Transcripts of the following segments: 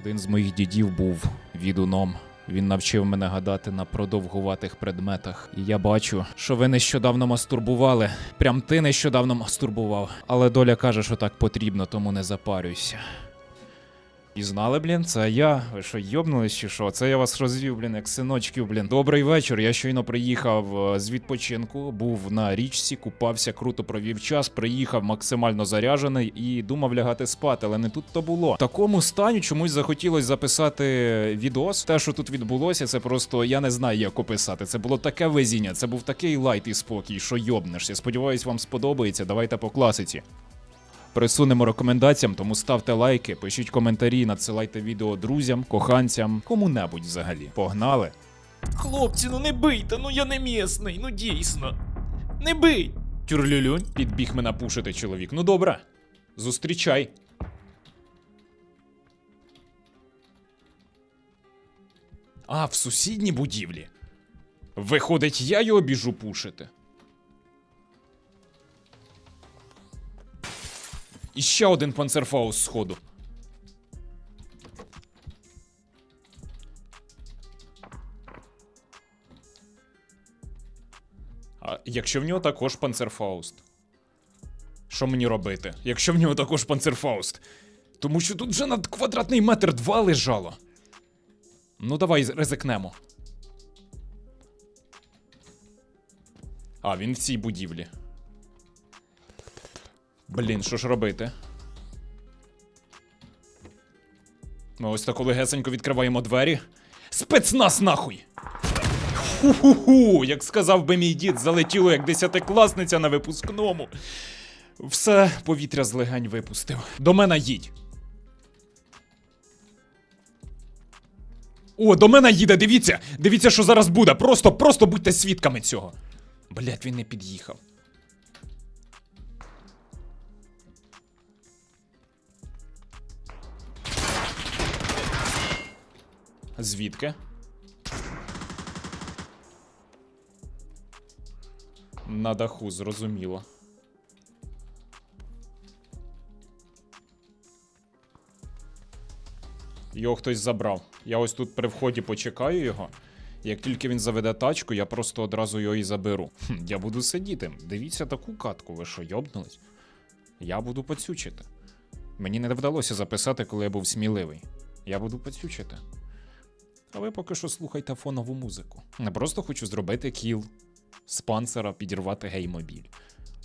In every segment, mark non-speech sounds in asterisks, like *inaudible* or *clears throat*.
Один з моїх дідів був відуном. Він навчив мене гадати на продовгуватих предметах. І я бачу, що ви нещодавно мастурбували. Прям ти нещодавно мастурбував. Але доля каже, що так потрібно, тому не запарюйся. І знали, блін, це я. Ви що, йобнулись чи що? Це я вас розвів, блін, як синочків, блін. Добрий вечір. Я щойно приїхав е, з відпочинку, був на річці, купався, круто провів час, приїхав максимально заряжений і думав лягати спати, але не тут то було. В такому стані чомусь захотілося записати відос. Те, що тут відбулося, це просто я не знаю, як описати. Це було таке везіння, це був такий лайт і спокій, що йобнешся. Сподіваюсь, вам сподобається. Давайте по класиці. Присунемо рекомендаціям, тому ставте лайки, пишіть коментарі, надсилайте відео друзям, коханцям, кому-небудь взагалі. Погнали! Хлопці, ну не бийте, ну я не місний, ну дійсно. Не бий! Тюрлюлюнь, підбіг мене пушити чоловік. Ну добре, зустрічай. А, в сусідній будівлі. Виходить, я його біжу пушити. І ще один панцерфаус сходу. А якщо в нього також панцерфауст? Що мені робити? Якщо в нього також панцерфауст? Тому що тут вже на квадратний метр два лежало. Ну, давай ризикнемо. А, він в цій будівлі. Блін, що ж робити? Ми ось так легесенько відкриваємо двері. Спецназ нахуй! Ху-ху-ху, як сказав би мій дід, залетіло як десятикласниця на випускному. Все повітря з легень випустив. До мене їдь. О, до мене їде, дивіться! Дивіться, що зараз буде. Просто, просто будьте свідками цього. Блять, він не під'їхав. Звідки? На даху, зрозуміло. Його хтось забрав. Я ось тут при вході почекаю його. Як тільки він заведе тачку, я просто одразу його і заберу. Хм, я буду сидіти. Дивіться таку катку, ви що, йобнулись? Я буду поцючити. Мені не вдалося записати, коли я був сміливий. Я буду поцючити. А ви поки що слухайте фонову музику. Не просто хочу зробити кіл з підірвати геймобіль.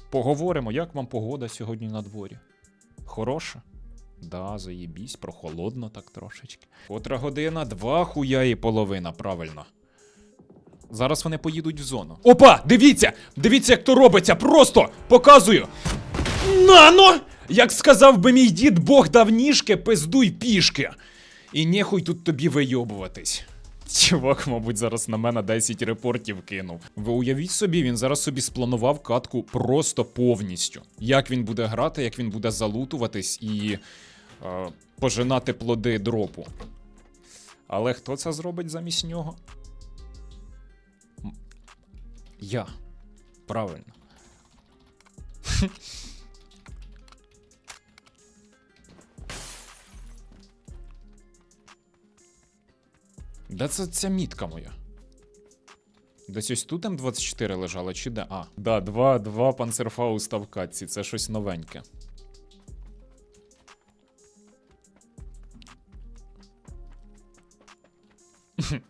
Поговоримо, як вам погода сьогодні на дворі. Хороша? Да, заєбісь, прохолодно так трошечки. Котра година, два хуя і половина, правильно. Зараз вони поїдуть в зону. Опа! Дивіться! Дивіться, як то робиться! Просто показую! Нано! Як сказав би мій дід, Бог дав ніжки, пиздуй пішки. І нехуй тут тобі вийобуватись. Чувак, мабуть, зараз на мене 10 репортів кинув. Ви уявіть собі, він зараз собі спланував катку просто повністю. Як він буде грати, як він буде залутуватись і е, пожинати плоди дропу. Але хто це зробить замість нього? Я. Правильно. *laughs* Де це ця мітка моя? Десь ось тут М24 лежала, чи де? А, да, два, два панцерфауста в катці, це щось новеньке. *laughs*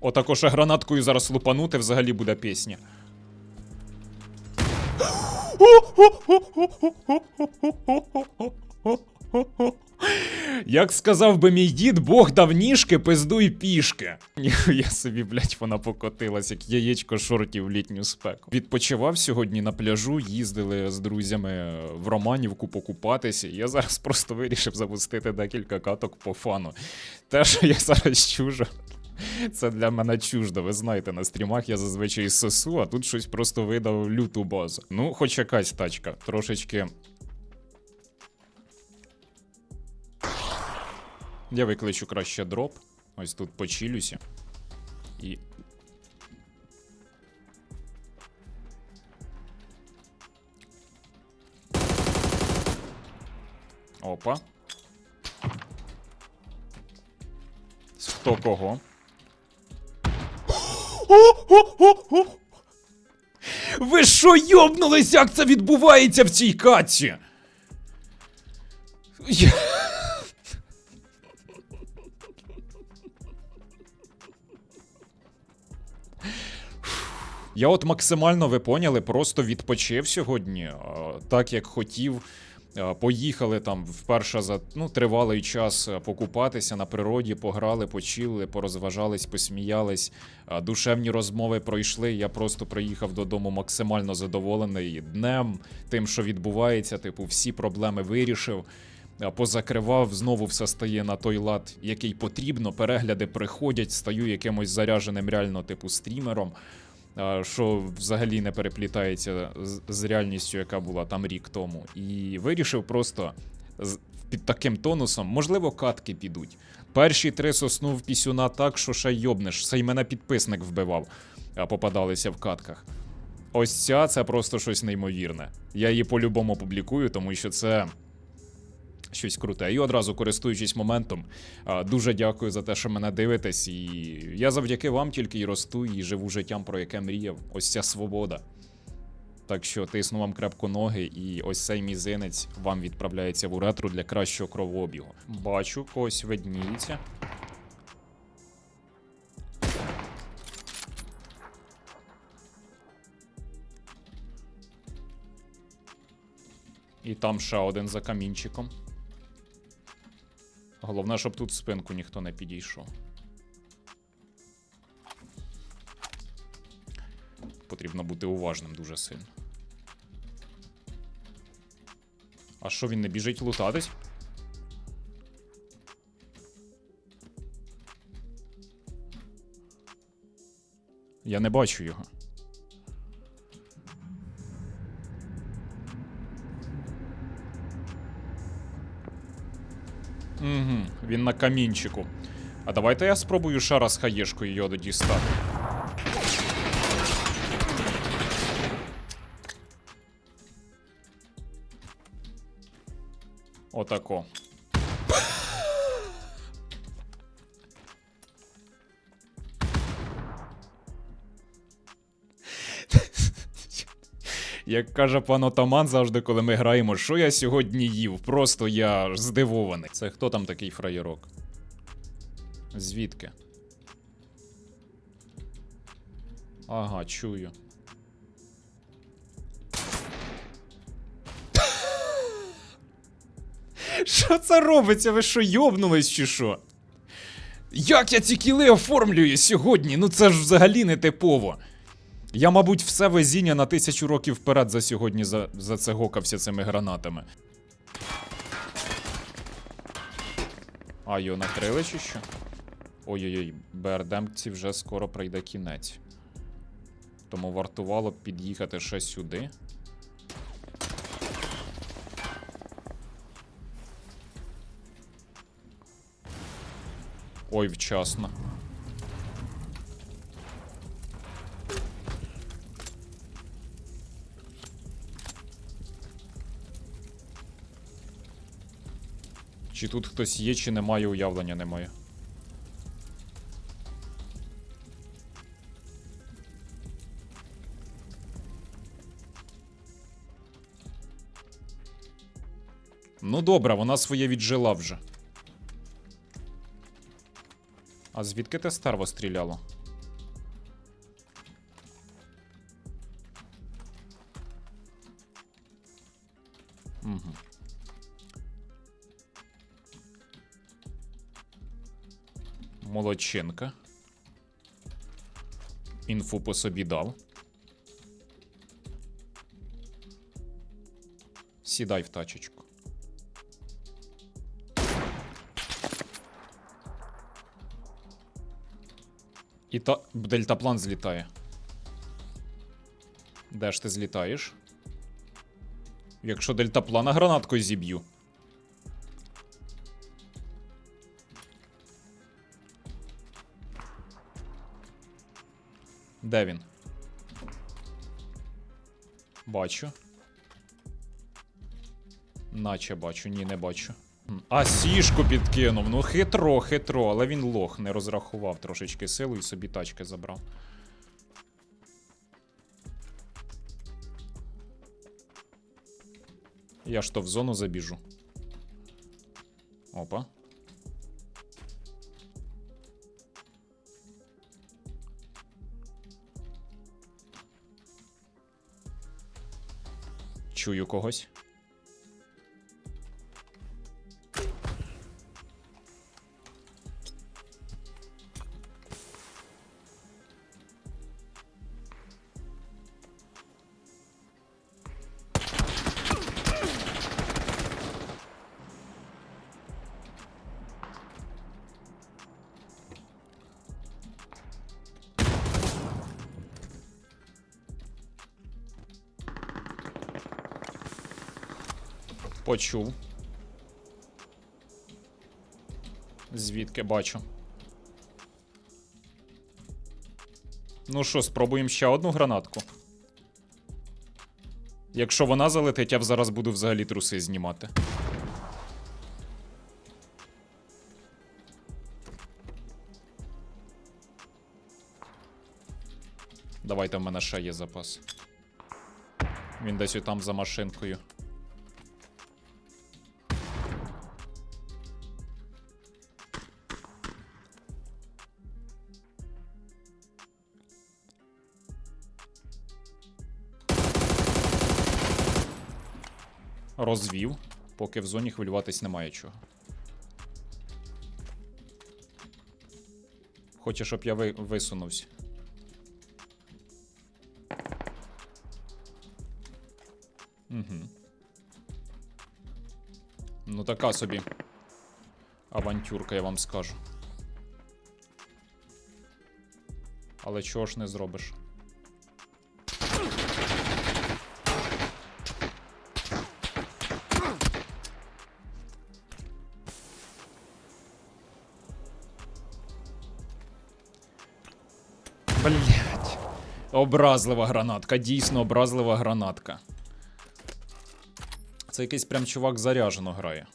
Отако ще гранаткою зараз лупанути взагалі буде пісня. *laughs* Як сказав би мій дід, Бог дав ніжки, пиздуй пішки. *laughs* Ніхуя собі, блять, вона покотилась, як яєчко шортів в літню спеку. Відпочивав сьогодні на пляжу, їздили з друзями в Романівку покупатися. Я зараз просто вирішив запустити декілька каток по фану. Те, що я зараз чужу. Це для мене чуждо. Ви знаєте, на стрімах я зазвичай сосу, а тут щось просто видав люту базу. Ну, хоч якась тачка, трошечки Я викличу краще дроп. Ось тут почилюся. І. Опа. Хто кого? О-о-о-о! Ви що йобнулись, як це відбувається в цій каці? Я... Я от максимально ви поняли, просто відпочив сьогодні, е, так як хотів. Е, Поїхали там вперше за ну, тривалий час е, покупатися на природі, пограли, почили, порозважались, посміялись. Душевні розмови пройшли. Я просто приїхав додому максимально задоволений днем, тим, що відбувається. Типу, всі проблеми вирішив. Позакривав, знову все стає на той лад, який потрібно. Перегляди приходять, стаю якимось заряженим реально, типу, стрімером що взагалі не переплітається з, реальністю, яка була там рік тому. І вирішив просто під таким тонусом, можливо, катки підуть. Перші три соснув пісюна так, що ще йобнеш. Це й мене підписник вбивав, а попадалися в катках. Ось ця це просто щось неймовірне. Я її по-любому публікую, тому що це щось круте. І одразу користуючись моментом, дуже дякую за те, що мене дивитесь. І я завдяки вам тільки і росту, і живу життям, про яке мріяв. Ось ця свобода. Так що тисну вам крепко ноги, і ось цей мізинець вам відправляється в уретру для кращого кровообігу. Бачу, когось видніється. І там ще один за камінчиком. Головне, щоб тут спинку ніхто не підійшов. Потрібно бути уважним дуже сильно. А що він не біжить лутатись? Я не бачу його. він на камінчику. А давайте я спробую ще раз хаєшкою його дістати. Отако. Як каже пан Отаман завжди, коли ми граємо, що я сьогодні їв? Просто я здивований. Це хто там такий фраєрок? Звідки? Ага, чую. *laughs* Що це робиться? Ви що, йобнулись чи що? Як я ці кіли оформлюю сьогодні? Ну це ж взагалі не типово. Я, мабуть, все везіння на тисячу років вперед за сьогодні за, за це гокався цими гранатами. А, його накрили чи що? Ой-ой-ой, БРДМці вже скоро прийде кінець. Тому вартувало під'їхати ще сюди. Ой, вчасно. Чи тут хтось є, чи немає, уявлення немає. Ну добре, вона своє віджила вже. А звідки те старво стріляло? Молодченка. Інфу по собі дав. Сідай в тачечку. І та дельтаплан злітає. Де ж ти злітаєш? Якщо дельтаплана гранаткою зіб'ю. Де він? Бачу. Наче бачу, ні, не бачу. А сішку підкинув. Ну хитро, хитро, але він лох, не розрахував трошечки силу і собі тачки забрав. Я ж то в зону забіжу. Опа. Чую когось. Почув. Звідки бачу. Ну що, спробуємо ще одну гранатку. Якщо вона залетить, я зараз буду взагалі труси знімати. Давайте в мене ще є запас. Він десь там за машинкою. Розвів, поки в зоні хвилюватись немає чого. Хоче, щоб я ви... висунувся. Угу. Ну, така собі. Авантюрка, я вам скажу. Але чого ж не зробиш? Блять. Образлива гранатка, дійсно образлива гранатка. Це якийсь прям чувак заряжено грає.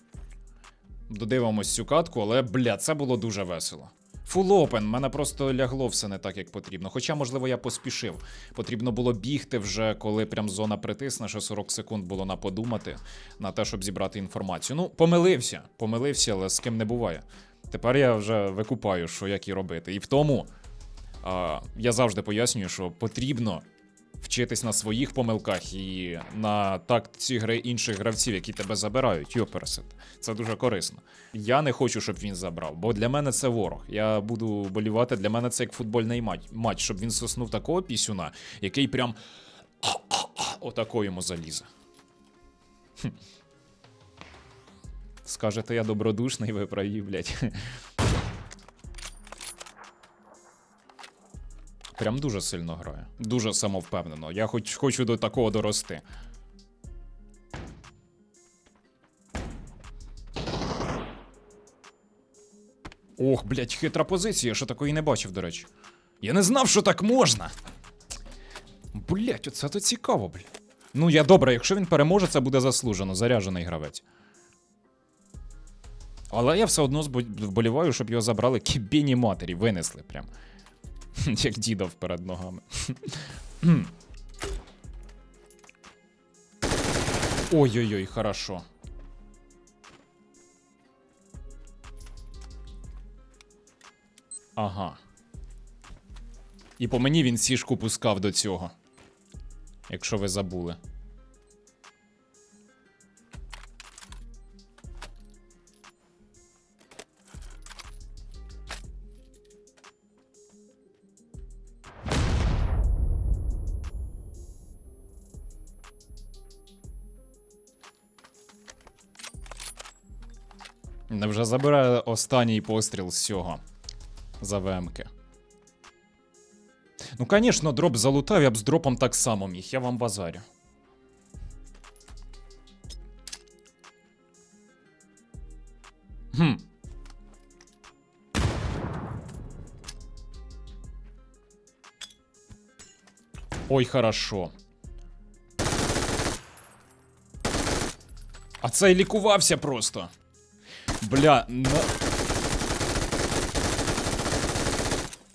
Додивимось цю катку, але, бля, це було дуже весело. Фул опен, мене просто лягло все не так, як потрібно. Хоча, можливо, я поспішив. Потрібно було бігти вже, коли прям зона притисне, що 40 секунд було на подумати, на те, щоб зібрати інформацію. Ну, помилився, помилився, але з ким не буває. Тепер я вже викупаю, що як і робити. І в тому я завжди пояснюю, що потрібно вчитись на своїх помилках і на тактиці гри інших гравців, які тебе забирають. Йопересет. Це дуже корисно. Я не хочу, щоб він забрав, бо для мене це ворог. Я буду болівати. Для мене це як футбольний матч щоб він соснув такого пісюна, який прям *clears throat* отако йому залізе. Хм. Скажете, я добродушний, ви праві, блядь. Прям дуже сильно грає. Дуже самовпевнено. Я хоч хочу до такого дорости. Ох, блядь, хитра позиція, що такої не бачив, до речі. Я не знав, що так можна. Блять, оце то цікаво, блядь. Ну, я добре, якщо він переможе, це буде заслужено, заряжений гравець. Але я все одно вболіваю, щоб його забрали кібіні матері, винесли прям. *laughs* Як дідов перед ногами. *laughs* Ой-ой-ой, хорошо. Ага. І по мені він сішку пускав до цього. Якщо ви забули. Невже забирає останній постріл з цього за ВМки. Ну, звісно, дроп залутав, я б з дропом так само міг, я вам базарю. Хм. Ой, хорошо. А цей лікувався просто. Бля, на...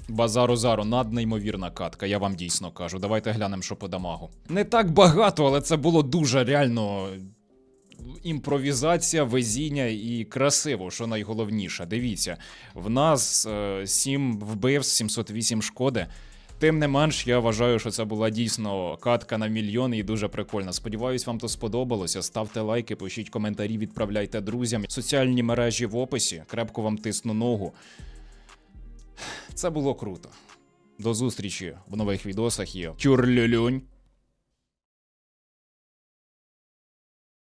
Базару зару, наднеймовірна катка, я вам дійсно кажу. Давайте глянемо, що по дамагу. Не так багато, але це було дуже реально. Імпровізація, везіння і красиво, що найголовніше. Дивіться, в нас е, 7 вбивств, 708 шкоди. Тим не менш, я вважаю, що це була дійсно катка на мільйон і дуже прикольна. Сподіваюсь, вам то сподобалося. Ставте лайки, пишіть коментарі, відправляйте друзям. Соціальні мережі в описі. Крепко вам тисну ногу. Це було круто. До зустрічі в нових відосах і тюрлюлюнь.